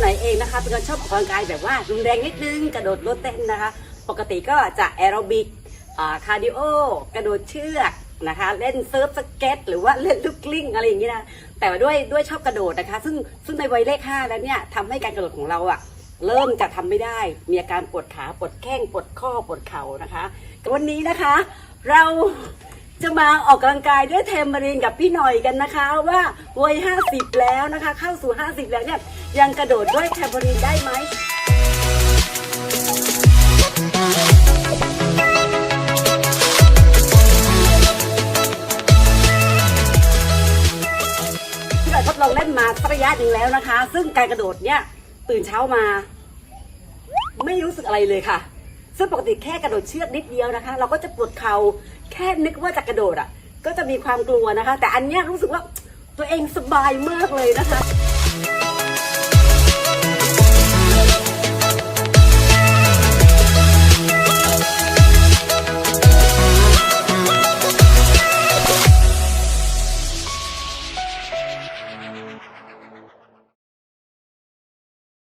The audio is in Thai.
ไหนเองนะคะเป็นคนชอบออกกำลังกายแบบว่ารุนแรงนิดนึงกระโดดรถเต้นนะคะ ปกติก็จะแอโรบิกคาร์ดิโอกระโดดเชือกนะคะเล่นเซิร์ฟสเก็ตหรือว่าเล่นลูกกลิ้งอะไรอย่างนี้นะแต่ว่าด้วยด้วยชอบกระโดดนะคะ ซึ่งซึ่งในวัยเลขห้าแล้วเนี่ยทำให้การกระโดดของเราอะเริ่มจะทำไม่ได้ มีอาการปวดขาปวดแข้งปวดข้อปวดเข่านะคะวันนี้นะคะ เรา จะมาออกกำลังกายด้วยเทมเบรีนกับพี่หน่อยกันนะคะว่าวัย50 แล้วนะคะ เข้าสู่ 50 แล้วเนี่ยยังกระโดดด้วยเทมเบรีนได้ไหมที่เราทดลองเล่นมาสักระยะหนึ่งแล้วนะคะ ซึ่งการกระโดดเนี่ยตื่นเช้ามา ไม่รู้สึกอะไรเลยค่ะซึ่งปกติแค่กระโดดเชือกนิดเดียวนะคะ เราก็จะปวดเขา่า แค่นึกว่าจะกระโดดอะ ก็จะมีความกลัวนะคะ แต่อันเนี้ยรู้สึกว่าตัวเองสบายมากเลยนะคะ